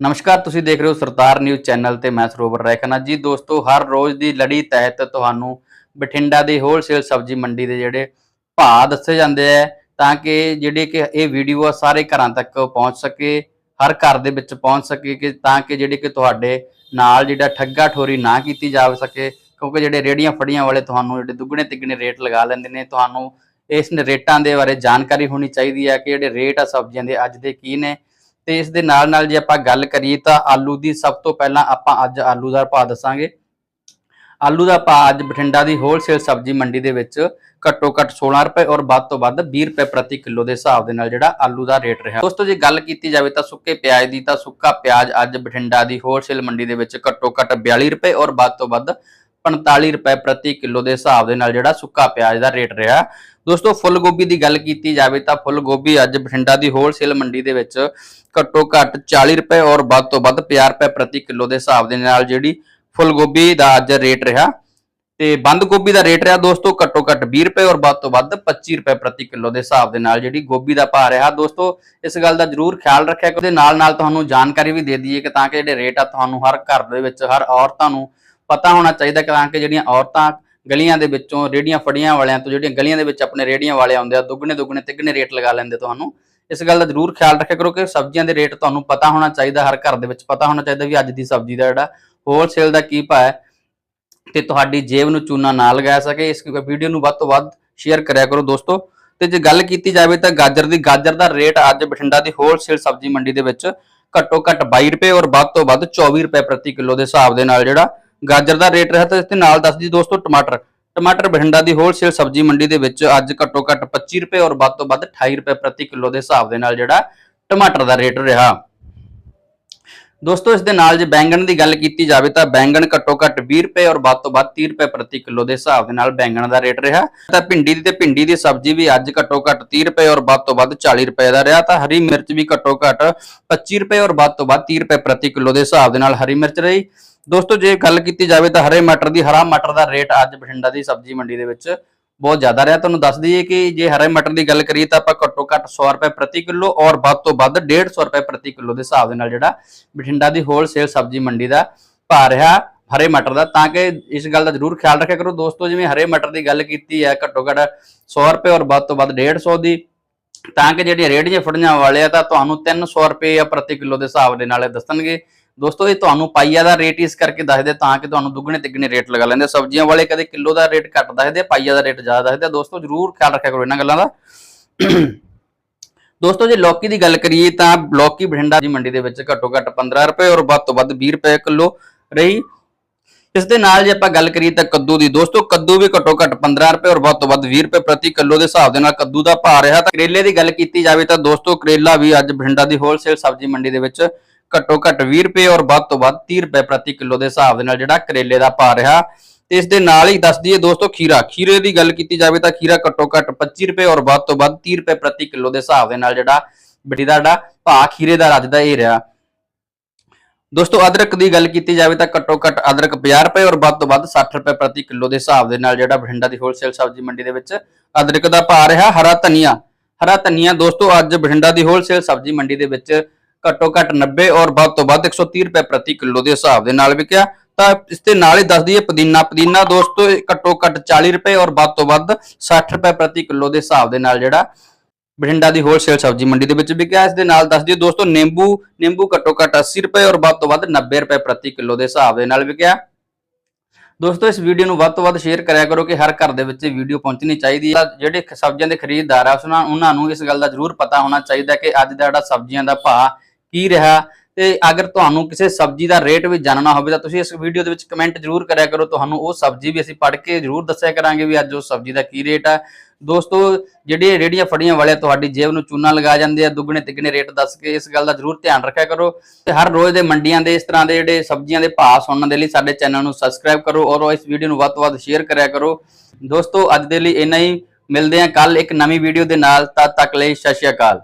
ਨਮਸਕਾਰ, ਤੁਸੀਂ ਦੇਖ ਰਹੇ ਹੋ ਸਰਦਾਰ ਨਿਊਜ਼ ਚੈਨਲ ਤੇ ਮੈਂ ਸਰੋਵਰ ਰੈਖਨਾ ਜੀ। ਦੋਸਤੋ, ਹਰ ਰੋਜ਼ ਦੀ ਲੜੀ ਤਹਿਤ ਤੁਹਾਨੂੰ ਬਠਿੰਡਾ ਦੀ ਹੋਲਸੇਲ ਸਬਜ਼ੀ ਮੰਡੀ ਦੇ ਜਿਹੜੇ ਭਾਅ ਦੱਸੇ ਜਾਂਦੇ ਆ, ਤਾਂ ਕਿ ਜਿਹੜੇ ਕਿ ਇਹ ਵੀਡੀਓ ਆ ਸਾਰੇ ਘਰਾਂ ਤੱਕ ਪਹੁੰਚ ਸਕੇ, ਹਰ ਘਰ ਦੇ ਵਿੱਚ ਪਹੁੰਚ ਸਕੇ ਕਿ ਤਾਂ ਕਿ ਜਿਹੜੇ ਕਿ ਤੁਹਾਡੇ ਨਾਲ ਜਿਹੜਾ ਠੱਗਾ ਠੋਰੀ ਨਾ ਕੀਤੀ ਜਾ ਸਕੇ, ਕਿਉਂਕਿ ਜਿਹੜੇ ਰੇੜੀਆਂ ਫੜੀਆਂ ਵਾਲੇ ਤੁਹਾਨੂੰ ਜਿਹੜੇ ਦੁੱਗਣੇ ਤਿੱਗਣੇ ਰੇਟ ਲਗਾ ਲੈਂਦੇ ਨੇ, ਤੁਹਾਨੂੰ ਇਸ ਰੇਟਾਂ ਦੇ ਬਾਰੇ ਜਾਣਕਾਰੀ ਹੋਣੀ ਚਾਹੀਦੀ ਹੈ ਕਿ ਜਿਹੜੇ ਰੇਟ ਆ ਸਬਜ਼ੀਆਂ ਦੇ ਅੱਜ ਦੇ ਕੀ ਨੇ। ਤੇ ਇਸ ਦੇ ਨਾਲ ਨਾਲ ਜੇ ਆਪਾਂ ਗੱਲ ਕਰੀਏ ਤਾਂ ਆਲੂ ਦੀ ਸਭ ਤੋਂ ਪਹਿਲਾਂ ਆਪਾਂ ਅੱਜ ਆਲੂ ਦਾ ਭਾਅ ਦੱਸਾਂਗੇ। ਆਲੂ ਦਾ ਭਾਅ ਅੱਜ ਬਠਿੰਡਾ ਦੀ ਹੋਲਸੇਲ ਸਬਜ਼ੀ ਮੰਡੀ ਦੇ ਵਿੱਚ ਘੱਟੋ ਘੱਟ 16 ਰੁਪਏ ਔਰ ਵੱਧ ਤੋਂ ਵੱਧ 20 ਰੁਪਏ ਪ੍ਰਤੀ ਕਿਲੋ ਦੇ ਹਿਸਾਬ ਦੇ ਨਾਲ ਜਿਹੜਾ ਆਲੂ ਦਾ ਰੇਟ ਰਿਹਾ। ਦੋਸਤੋ, ਜੇ ਗੱਲ ਕੀਤੀ ਜਾਵੇ ਤਾਂ ਸੁੱਕੇ ਪਿਆਜ਼ ਦੀ ਤਾਂ ਸੁੱਕਾ ਪਿਆਜ਼ ਅੱਜ ਬਠਿੰਡਾ ਦੀ ਹੋਲਸੇਲ ਮੰਡੀ ਦੇ ਵਿੱਚ ਘੱਟੋ ਘੱਟ 42 ਰੁਪਏ ਔਰ ਵੱਧ ਤੋਂ ਵੱਧ 45 ਰੁਪਏ ਪ੍ਰਤੀ ਕਿਲੋ ਦੇ ਹਿਸਾਬ ਦੇ ਨਾਲ ਜਿਹੜਾ ਸੁੱਕਾ ਪਿਆਜ਼ ਦਾ ਰੇਟ ਰਿਹਾ। ਦੋਸਤੋ, ਫੁੱਲ ਗੋਭੀ ਦੀ ਗੱਲ ਕੀਤੀ ਜਾਵੇ ਤਾਂ ਫੁੱਲ ਗੋਭੀ ਅੱਜ ਬਠਿੰਡਾ ਦੀ ਹੋਲਸੇਲ ਮੰਡੀ ਦੇ ਵਿੱਚ ਘੱਟੋ ਘੱਟ 40 ਰੁਪਏ ਔਰ ਵੱਧ ਤੋਂ ਵੱਧ 50 ਰੁਪਏ ਪ੍ਰਤੀ ਕਿਲੋ ਦੇ ਹਿਸਾਬ ਦੇ ਨਾਲ ਜਿਹੜੀ ਫੁੱਲ ਗੋਭੀ ਦਾ ਅੱਜ ਰੇਟ ਰਿਹਾ। ਤੇ ਬੰਦ ਗੋਭੀ ਦਾ ਰੇਟ ਰਿਹਾ ਦੋਸਤੋ ਘੱਟੋ ਘੱਟ 20 ਰੁਪਏ ਔਰ ਵੱਧ ਤੋਂ ਵੱਧ 25 ਰੁਪਏ ਪ੍ਰਤੀ ਕਿਲੋ ਦੇ ਹਿਸਾਬ ਦੇ ਨਾਲ ਜਿਹੜੀ ਗੋਭੀ ਦਾ ਭਾਅ ਰਿਹਾ। ਦੋਸਤੋ, ਇਸ ਗੱਲ ਦਾ ਜ਼ਰੂਰ ਖਿਆਲ ਰੱਖਿਆ ਕਿ ਉਹਦੇ ਨਾਲ ਨਾਲ ਤੁਹਾਨੂੰ ਜਾਣਕਾਰੀ ਵੀ ਦੇ ਦਈਏ ਕਿ ਤਾਂ ਕਿ ਜਿਹੜੇ ਰੇਟ ਆ ਤੁਹਾਨੂੰ ਹਰ ਘਰ ਦੇ ਵਿੱਚ ਹਰ ਔਰਤਾਂ ਨੂੰ ਪਤਾ ਹੋਣਾ ਚਾਹੀਦਾ ਕਿ ਤਾਂ ਕਿ ਜਿਹੜੀਆਂ ਔਰਤਾਂ ਗਲੀਆਂ ਦੇ ਵਿੱਚੋਂ ਰੇੜੀਆਂ ਫੜੀਆਂ ਵਾਲਿਆਂ ਤੋਂ, ਜਿਹੜੀਆਂ ਗਲੀਆਂ ਦੇ ਵਿੱਚ ਆਪਣੇ ਰੇੜੀਆਂ ਵਾਲੇ ਆਉਂਦੇ ਆ, ਦੁੱਗਣੇ ਦੁੱਗਣੇ, ਤਿੱਗਣੇ ਰੇਟ ਲਗਾ ਲੈਂਦੇ ਤੁਹਾਨੂੰ। ਇਸ ਗੱਲ ਦਾ ਜ਼ਰੂਰ ਖਿਆਲ ਰੱਖਿਆ ਕਰੋ ਕਿ ਸਬਜ਼ੀਆਂ ਦੇ ਰੇਟ ਤੁਹਾਨੂੰ ਪਤਾ ਹੋਣਾ ਚਾਹੀਦਾ ਹਰ ਘਰ ਦੇ ਵਿੱਚ, ਪਤਾ ਹੋਣਾ ਚਾਹੀਦਾ ਵੀ ਅੱਜ ਦੀ ਸਬਜ਼ੀ ਦਾ ਜਿਹੜਾ ਹੋਲਸੇਲ ਦਾ ਕੀ ਭਾਅ ਹੈ ਤੇ ਤੁਹਾਡੀ ਜੇਬ ਨੂੰ ਚੂਨਾ ਨਾ ਲਗਾ ਸਕੇ। ਇਸ ਵੀਡੀਓ ਨੂੰ ਵੱਧ ਤੋਂ ਵੱਧ ਸ਼ੇਅਰ ਕਰਿਆ ਕਰੋ ਦੋਸਤੋ। ਤੇ ਜੇ ਗੱਲ ਕੀਤੀ ਜਾਵੇ ਤਾਂ ਗਾਜਰ ਦੀ, ਗਾਜਰ ਦਾ ਰੇਟ ਅੱਜ ਬਠਿੰਡਾ ਦੀ ਹੋਲਸੇਲ ਸਬਜ਼ੀ ਮੰਡੀ ਦੇ ਵਿੱਚ ਘੱਟੋ ਘੱਟ 22 ਰੁਪਏ ਔਰ ਵੱਧ ਤੋਂ ਵੱਧ 24 ਰੁਪਏ ਪ੍ਰਤੀ ਕਿਲੋ ਦੇ ਹਿਸਾਬ ਦੇ ਨਾਲ ਜਿਹੜਾ ਗਾਜਰ ਦਾ ਰੇਟ ਰਿਹਾ ਤਾਂ ਇਸ ਦੇ ਨਾਲ ਦੱਸ ਦੀ ਦੋਸਤੋ ਟਮਾਟਰ। ਟਮਾਟਰ ਬਠਿੰਡਾ ਦੀ ਹੋਲਸੇਲ ਸਬਜ਼ੀ ਮੰਡੀ ਦੇ ਵਿੱਚ ਅੱਜ ਘੱਟੋ ਘੱਟ 25 ਰੁਪਏ ਔਰ ਵੱਧ ਤੋਂ ਵੱਧ 28 ਰੁਪਏ ਪ੍ਰਤੀ ਕਿਲੋ ਦੇ ਹਿਸਾਬ ਦੇ ਨਾਲ ਜਿਹੜਾ ਟਮਾਟਰ ਦਾ ਰੇਟ ਰਿਹਾ। ਦੋਸਤੋ ਇਸ ਦੇ ਨਾਲ ਜੇ ਬੈਂਗਣ ਦੀ ਗੱਲ ਕੀਤੀ ਜਾਵੇ ਤਾਂ ਬੈਂਗਣ ਘੱਟੋ ਘੱਟ 20 ਰੁਪਏ ਔਰ ਵੱਧ ਤੋਂ ਵੱਧ 30 ਰੁਪਏ ਪ੍ਰਤੀ ਕਿਲੋ ਦੇ ਹਿਸਾਬ ਦੇ ਨਾਲ ਬੈਂਗਣ ਦਾ ਰੇਟ ਰਿਹਾ। ਤਾਂ ਭਿੰਡੀ ਦੀ ਤੇ ਭਿੰਡੀ ਦੀ ਸਬਜ਼ੀ ਵੀ ਅੱਜ ਘੱਟੋ ਘੱਟ 30 ਰੁਪਏ ਔਰ ਵੱਧ ਤੋਂ ਵੱਧ 40 ਰੁਪਏ ਦਾ ਰਿਹਾ। ਤਾਂ ਹਰੀ ਮਿਰਚ ਵੀ ਘੱਟੋ ਘੱਟ 25 ਰੁਪਏ ਔਰ ਵੱਧ ਤੋਂ ਵੱਧ 30 ਰੁਪਏ ਪ੍ਰਤੀ ਕਿਲੋ ਦੇ ਹਿਸਾਬ ਦੇ ਨਾਲ ਹਰੀ ਮਿਰਚ ਰਹੀ। ਦੋਸਤੋ, ਜੇ ਗੱਲ ਕੀਤੀ ਜਾਵੇ ਤਾਂ ਹਰੇ ਮਟਰ ਦੀ, ਹਰਾ ਮਟਰ ਦਾ ਰੇਟ ਅੱਜ ਬਠਿੰਡਾ ਦੀ ਸਬਜ਼ੀ ਮੰਡੀ ਦੇ ਵਿੱਚ ਬਹੁਤ ਜ਼ਿਆਦਾ ਰਿਹਾ। ਤੁਹਾਨੂੰ ਦੱਸ ਦਈਏ ਕਿ ਜੇ ਹਰੇ ਮਟਰ ਦੀ ਗੱਲ ਕਰੀਏ ਤਾਂ ਆਪਾਂ ਘੱਟੋ ਘੱਟ 100 ਰੁਪਏ ਪ੍ਰਤੀ ਕਿਲੋ ਔਰ ਵੱਧ ਤੋਂ ਵੱਧ 150 ਰੁਪਏ ਪ੍ਰਤੀ ਕਿਲੋ ਦੇ ਹਿਸਾਬ ਦੇ ਨਾਲ ਜਿਹੜਾ ਬਠਿੰਡਾ ਦੀ ਹੋਲਸੇਲ ਸਬਜ਼ੀ ਮੰਡੀ ਦਾ ਭਾਅ ਰਿਹਾ ਹਰੇ ਮਟਰ ਦਾ। ਤਾਂ ਕਿ ਇਸ ਗੱਲ ਦਾ ਜ਼ਰੂਰ ਖਿਆਲ ਰੱਖਿਆ ਕਰੋ ਦੋਸਤੋ, ਜਿਵੇਂ ਹਰੇ ਮਟਰ ਦੀ ਗੱਲ ਕੀਤੀ ਹੈ, ਘੱਟੋ ਘੱਟ 100 ਰੁਪਏ ਔਰ ਵੱਧ ਤੋਂ ਵੱਧ 150 ਦੀ, ਤਾਂ ਕਿ ਜਿਹੜੀਆਂ ਰੇੜੀਆਂ ਫੜੀਆਂ ਵਾਲੇ ਆ ਤਾਂ ਤੁਹਾਨੂੰ 300 ਰੁਪਏ ਪ੍ਰਤੀ ਕਿਲੋ ਦੇ ਹਿਸਾਬ ਦੇ ਨਾਲ ਦੱਸਣਗੇ। ਦੋਸਤੋ, ਇਹ ਤੁਹਾਨੂੰ ਪਾਈਆ ਦਾ ਰੇਟ ਇਸ ਕਰਕੇ ਦੱਸਦੇ ਤਾਂ ਕਿ ਤੁਹਾਨੂੰ ਦੁੱਗਣੇ ਤਿੱਗਣੇ ਰੇਟ ਲਗਾ ਲੈਂਦੇ। ਸਬਜ਼ੀਆਂ ਵਾਲੇ ਕਦੇ ਕਿਲੋ ਦਾ ਰੇਟ ਘੱਟ ਦੱਸਦੇ, ਪਾਈਆ ਦਾ ਰੇਟ ਜ਼ਿਆਦਾ ਦੱਸਦੇ। ਦੋਸਤੋ, ਜ਼ਰੂਰ ਖਿਆਲ ਰੱਖਿਆ ਕਰੋ ਇਹਨਾਂ ਗੱਲਾਂ ਦਾ। ਦੋਸਤੋ, ਜੇ ਲੌਕੀ ਦੀ ਗੱਲ ਕਰੀਏ ਤਾਂ ਲੌਕੀ ਬਠਿੰਡਾ ਦੀ ਮੰਡੀ ਦੇ ਵਿੱਚ ਘੱਟੋ ਘੱਟ 15 ਰੁਪਏ ਔਰ ਵੱਧ ਤੋਂ ਵੱਧ 20 ਰੁਪਏ ਕਿਲੋ ਰਹੀ। ਇਸ ਦੇ ਨਾਲ ਜੇ ਆਪਾਂ ਗੱਲ ਕਰੀਏ ਤਾਂ ਕੱਦੂ ਦੀ, ਦੋਸਤੋ, ਕੱਦੂ ਵੀ ਘੱਟੋ ਘੱਟ 15 ਰੁਪਏ ਔਰ ਵੱਧ ਤੋਂ ਵੱਧ 20 ਰੁਪਏ ਪ੍ਰਤੀ ਕਿਲੋ ਦੇ ਹਿਸਾਬ ਦੇ ਨਾਲ ਕੱਦੂ ਦਾ ਭਾਅ ਰਿਹਾ। ਤਾਂ ਕਰੇਲੇ ਦੀ ਗੱਲ ਕੀਤੀ ਜਾਵੇ ਤਾਂ ਦੋਸਤੋ, ਕਰੇਲਾ ਵੀ ਅੱਜ ਬਠਿੰਡਾ ਦੀ ਹੋਲਸੇਲ ਸਬਜ਼ੀ ਮੰਡੀ ਦੇ ਵਿੱਚ ਘੱਟੋ ਘੱਟ 20 ਰੁਪਏ ਔਰ ਵੱਧ ਤੋਂ ਵੱਧ 30 ਰੁਪਏ ਪ੍ਰਤੀ ਕਿਲੋ ਦੇ ਹਿਸਾਬ ਦੇ ਨਾਲ ਜਿਹੜਾ ਕਰੇਲੇ ਦਾ ਭਾਅ ਰਿਹਾ। ਤੇ ਇਸ ਦੇ ਨਾਲ ਹੀ ਦੱਸ ਦਈਏ ਦੋਸਤੋ, ਖੀਰਾ। ਖੀਰੇ ਦੀ ਗੱਲ ਕੀਤੀ ਜਾਵੇ ਤਾਂ ਖੀਰਾ ਘੱਟੋ ਘੱਟ 25 ਰੁਪਏ ਔਰ ਵੱਧ ਤੋਂ ਵੱਧ 30 ਰੁਪਏ ਪ੍ਰਤੀ ਕਿਲੋ ਦੇ ਹਿਸਾਬ ਦੇ ਨਾਲ ਜਿਹੜਾ ਬੜੀ ਦਾ ਜਿਹੜਾ ਭਾਅ ਖੀਰੇ ਦਾ ਰੱਜ ਦਾ ਇਹ ਰਿਹਾ। ਦੋਸਤੋ, ਅਦਰਕ ਦੀ ਗੱਲ ਕੀਤੀ ਜਾਵੇ ਤਾਂ ਘੱਟੋ ਘੱਟ ਅਦਰਕ 50 ਰੁਪਏ ਔਰ ਵੱਧ ਤੋਂ ਵੱਧ 60 ਰੁਪਏ ਪ੍ਰਤੀ ਕਿਲੋ ਦੇ ਹਿਸਾਬ ਦੇ ਨਾਲ ਜਿਹੜਾ ਬਠਿੰਡਾ ਦੀ ਹੋਲਸੇਲ ਸਬਜ਼ੀ ਮੰਡੀ ਦੇ ਵਿੱਚ ਅਦਰਕ ਦਾ ਭਾਅ ਰਿਹਾ ਹਰਾ ਧਨੀਆ। ਹਰਾ ਧਨੀਆ ਦੋਸਤੋ, ਅੱਜ ਬਠਿੰਡਾ ਦੀ ਹੋਲਸੇਲ ਸਬਜ਼ੀ ਮੰਡੀ ਦੇ ਵਿੱਚ ਘੱਟੋ ਘੱਟ 90 ਔਰ ਵੱਧ ਤੋਂ ਵੱਧ 130 ਰੁਪਏ ਪ੍ਰਤੀ ਕਿਲੋ ਦੇ ਹਿਸਾਬ ਦੇ ਨਾਲ ਵਿਕਿਆ। ਤਾਂ ਇਸ ਦੇ ਨਾਲ ਹੀ ਦੱਸ ਦਈਏ ਪੁਦੀਨਾ। ਪੁਦੀਨਾ ਦੋਸਤੋ ਘੱਟੋ ਘੱਟ 40 ਰੁਪਏ ਔਰ ਵੱਧ ਤੋਂ ਵੱਧ 60 ਰੁਪਏ ਪ੍ਰਤੀ ਕਿਲੋ ਦੇ ਹਿਸਾਬ ਦੇ ਨਾਲ ਜਿਹੜਾ ਬਠਿੰਡਾ ਦੀ ਹੋਲਸੇਲ ਸਬਜ਼ੀ ਮੰਡੀ ਦੇ ਵਿੱਚ ਵਿਕਿਆ। ਇਸ ਦੇ ਨਾਲ ਦੱਸ ਦਈਏ ਦੋਸਤੋ, ਨਿੰਬੂ ਨਿੰਬੂ ਘੱਟੋ ਘੱਟ 80 ਰੁਪਏ ਔਰ ਵੱਧ ਤੋਂ ਵੱਧ 90 ਰੁਪਏ ਪ੍ਰਤੀ ਕਿਲੋ ਦੇ ਹਿਸਾਬ ਦੇ ਨਾਲ ਵਿਕਿਆ। ਦੋਸਤੋ, ਇਸ ਵੀਡੀਓ ਨੂੰ ਵੱਧ ਤੋਂ ਵੱਧ ਸ਼ੇਅਰ ਕਰਿਆ ਕਰੋ ਕਿ ਹਰ ਘਰ ਦੇ ਵਿੱਚ ਇਹ ਵੀਡੀਓ ਪਹੁੰਚਣੀ ਚਾਹੀਦੀ ਹੈ। ਜਿਹੜੇ ਸਬਜ਼ੀਆਂ ਦੇ ਖਰੀਦਦਾਰ ਆ ਉਹਨਾਂ ਉਹਨਾਂ ਨੂੰ ਇਸ ਗੱਲ ਦਾ ਜ਼ਰੂਰ ਪਤਾ ਹੋਣਾ ਚਾਹੀਦਾ ਕਿ ਅੱਜ ਦਾ ਜਿਹੜਾ ਸਬਜ਼ੀਆਂ ਦਾ ਭਾਅ ਕੀ ਰਿਹਾ ਤੇ ਅਗਰ ਤੁਹਾਨੂੰ ਕਿਸੇ ਸਬਜ਼ੀ ਦਾ ਰੇਟ ਵੀ ਜਾਣਨਾ ਹੋਵੇ ਤਾਂ ਤੁਸੀਂ ਇਸ ਵੀਡੀਓ ਦੇ ਵਿੱਚ ਕਮੈਂਟ ਜ਼ਰੂਰ ਕਰਿਆ ਕਰੋ। ਤੁਹਾਨੂੰ ਉਹ ਸਬਜ਼ੀ ਵੀ ਅਸੀਂ ਪੜ੍ਹ ਕੇ ਜ਼ਰੂਰ ਦੱਸਿਆ ਕਰਾਂਗੇ ਵੀ ਅੱਜ ਉਸ ਸਬਜ਼ੀ ਦਾ ਕੀ ਰੇਟ ਆ। ਦੋਸਤੋ ਜਿਹੜੇ ਰੇੜੀਆਂ ਫੜੀਆਂ ਵਾਲੇ ਆ, ਤੁਹਾਡੀ ਜੇਬ ਨੂੰ ਚੂਨਾ ਲਗਾ ਜਾਂਦੇ ਆ ਦੁੱਗਣੇ ਤਿੱਗਣੇ ਰੇਟ ਦੱਸ ਕੇ ਇਸ ਗੱਲ ਦਾ ਜ਼ਰੂਰ ਧਿਆਨ ਰੱਖਿਆ ਕਰੋ ਤੇ ਹਰ ਰੋਜ਼ ਦੇ ਮੰਡੀਆਂ ਦੇ ਇਸ ਤਰ੍ਹਾਂ ਦੇ ਜਿਹੜੇ ਸਬਜ਼ੀਆਂ ਦੇ ਭਾਅ ਸੁਣਨ ਦੇ ਲਈ ਸਾਡੇ ਚੈਨਲ ਨੂੰ ਸਬਸਕ੍ਰਾਈਬ ਕਰੋ ਔਰ ਇਸ ਵੀਡੀਓ ਨੂੰ ਵੱਧ ਤੋਂ ਵੱਧ ਸ਼ੇਅਰ ਕਰਿਆ ਕਰੋ। ਦੋਸਤੋ ਅੱਜ ਦੇ ਲਈ ਇੰਨਾ ਹੀ। ਮਿਲਦੇ ਹਾਂ ਕੱਲ ਇੱਕ ਨਵੀਂ ਵੀਡੀਓ ਦੇ ਨਾਲ। ਤਦ ਤੱਕ ਲਈ ਸਤਿ ਸ਼੍ਰੀ ਅਕਾਲ।